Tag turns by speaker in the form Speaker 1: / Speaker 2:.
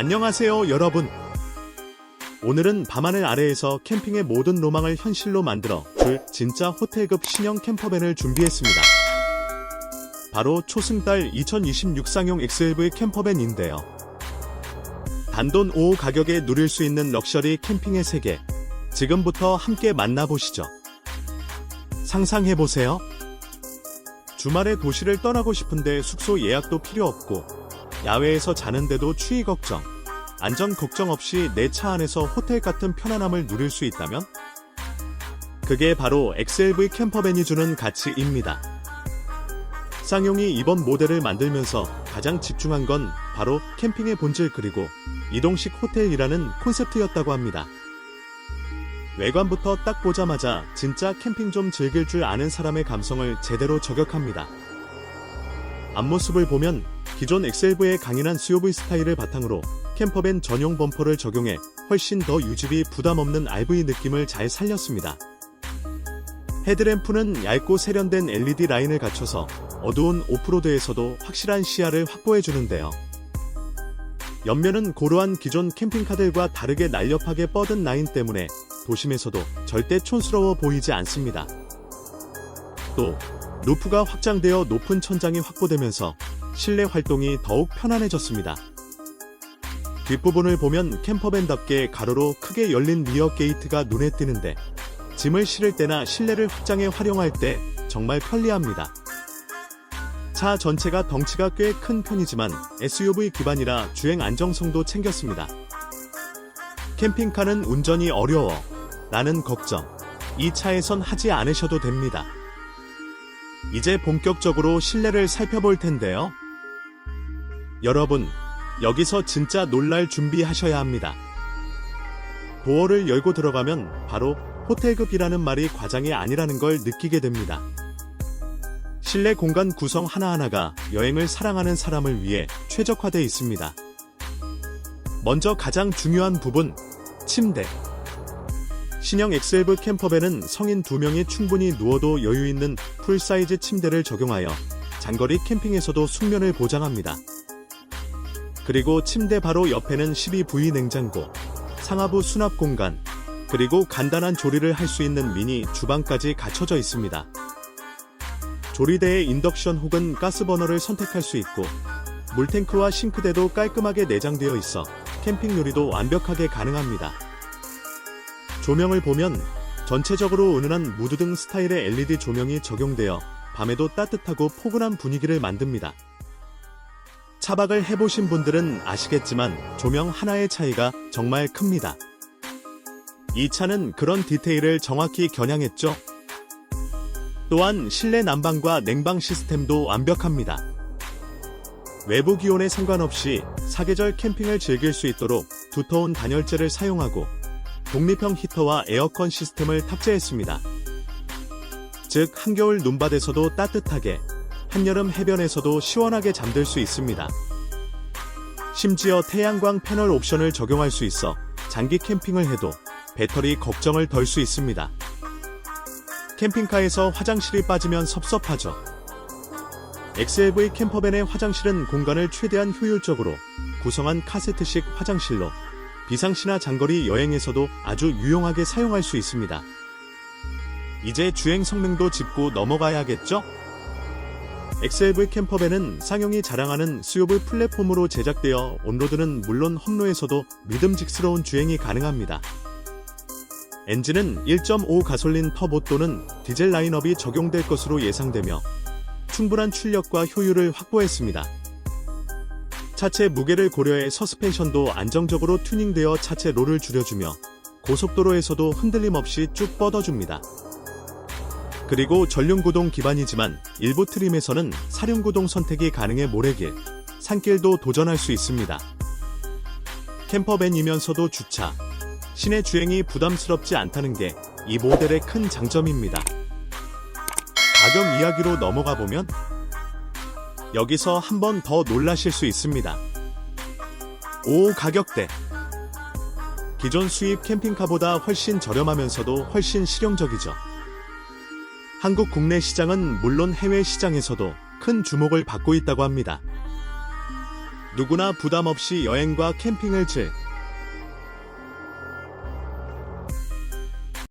Speaker 1: 안녕하세요, 여러분. 오늘은 밤하늘 아래에서 캠핑의 모든 로망을 현실로 만들어 줄 진짜 호텔급 신형 캠퍼밴을 준비했습니다. 바로 초승달 2026 쌍용 XLV 캠퍼밴인데요. 단돈 5 가격에 누릴 수 있는 럭셔리 캠핑의 세계. 지금부터 함께 만나보시죠. 상상해보세요. 주말에 도시를 떠나고 싶은데 숙소 예약도 필요 없고, 야외에서 자는데도 추위 걱정, 안전 걱정 없이 내 차 안에서 호텔 같은 편안함을 누릴 수 있다면? 그게 바로 XLV 캠퍼밴이 주는 가치입니다. 쌍용이 이번 모델을 만들면서 가장 집중한 건 바로 캠핑의 본질 그리고 이동식 호텔이라는 콘셉트였다고 합니다. 외관부터 딱 보자마자 진짜 캠핑 좀 즐길 줄 아는 사람의 감성을 제대로 저격합니다. 앞모습을 보면 기존 XLV의 강인한 SUV 스타일을 바탕으로 캠퍼밴 전용 범퍼를 적용해 훨씬 더 유지비 부담 없는 RV 느낌을 잘 살렸습니다. 헤드램프는 얇고 세련된 LED 라인을 갖춰서 어두운 오프로드에서도 확실한 시야를 확보해 주는데요. 옆면은 고루한 기존 캠핑카들과 다르게 날렵하게 뻗은 라인 때문에 도심에서도 절대 촌스러워 보이지 않습니다. 또 루프가 확장되어 높은 천장이 확보되면서 실내 활동이 더욱 편안해졌습니다. 뒷부분을 보면 캠퍼밴답게 가로로 크게 열린 리어 게이트가 눈에 띄는데 짐을 실을 때나 실내를 확장해 활용할 때 정말 편리합니다. 차 전체가 덩치가 꽤 큰 편이지만 SUV 기반이라 주행 안정성도 챙겼습니다. 캠핑카는 운전이 어려워. 라는 걱정. 이 차에선 하지 않으셔도 됩니다. 이제 본격적으로 실내를 살펴볼 텐데요. 여러분, 여기서 진짜 놀랄 준비하셔야 합니다. 도어를 열고 들어가면 바로 호텔급이라는 말이 과장이 아니라는 걸 느끼게 됩니다. 실내 공간 구성 하나하나가 여행을 사랑하는 사람을 위해 최적화되어 있습니다. 먼저 가장 중요한 부분, 침대. 신형 엑셀브 캠퍼밴은 성인 2명이 충분히 누워도 여유 있는 풀사이즈 침대를 적용하여 장거리 캠핑에서도 숙면을 보장합니다. 그리고 침대 바로 옆에는 12V 냉장고, 상하부 수납 공간, 그리고 간단한 조리를 할 수 있는 미니 주방까지 갖춰져 있습니다. 조리대에 인덕션 혹은 가스버너를 선택할 수 있고, 물탱크와 싱크대도 깔끔하게 내장되어 있어 캠핑 요리도 완벽하게 가능합니다. 조명을 보면 전체적으로 은은한 무드등 스타일의 LED 조명이 적용되어 밤에도 따뜻하고 포근한 분위기를 만듭니다. 차박을 해보신 분들은 아시겠지만 조명 하나의 차이가 정말 큽니다. 이 차는 그런 디테일을 정확히 겨냥했죠. 또한 실내 난방과 냉방 시스템도 완벽합니다. 외부 기온에 상관없이 사계절 캠핑을 즐길 수 있도록 두터운 단열재를 사용하고 독립형 히터와 에어컨 시스템을 탑재했습니다. 즉, 한겨울 눈밭에서도 따뜻하게, 한여름 해변에서도 시원하게 잠들 수 있습니다. 심지어 태양광 패널 옵션을 적용할 수 있어 장기 캠핑을 해도 배터리 걱정을 덜 수 있습니다. 캠핑카에서 화장실이 빠지면 섭섭하죠. XLV 캠퍼밴의 화장실은 공간을 최대한 효율적으로 구성한 카세트식 화장실로 비상시나 장거리 여행에서도 아주 유용하게 사용할 수 있습니다. 이제 주행 성능도 짚고 넘어가야겠죠? XLV 캠퍼밴은 상용이 자랑하는 SUV 플랫폼으로 제작되어 온로드는 물론 험로에서도 믿음직스러운 주행이 가능합니다. 엔진은 1.5 가솔린 터보 또는 디젤 라인업이 적용될 것으로 예상되며 충분한 출력과 효율을 확보했습니다. 차체 무게를 고려해 서스펜션도 안정적으로 튜닝되어 차체 롤을 줄여주며 고속도로에서도 흔들림 없이 쭉 뻗어줍니다. 그리고 전륜구동 기반이지만 일부 트림에서는 사륜구동 선택이 가능해 모래길, 산길도 도전할 수 있습니다. 캠퍼밴이면서도 주차, 시내 주행이 부담스럽지 않다는 게 이 모델의 큰 장점입니다. 가격 이야기로 넘어가 보면 여기서 한 번 더 놀라실 수 있습니다. 오 가격대 기존 수입 캠핑카보다 훨씬 저렴하면서도 훨씬 실용적이죠. 한국 국내 시장은 물론 해외 시장에서도 큰 주목을 받고 있다고 합니다. 누구나 부담 없이 여행과 캠핑을 즐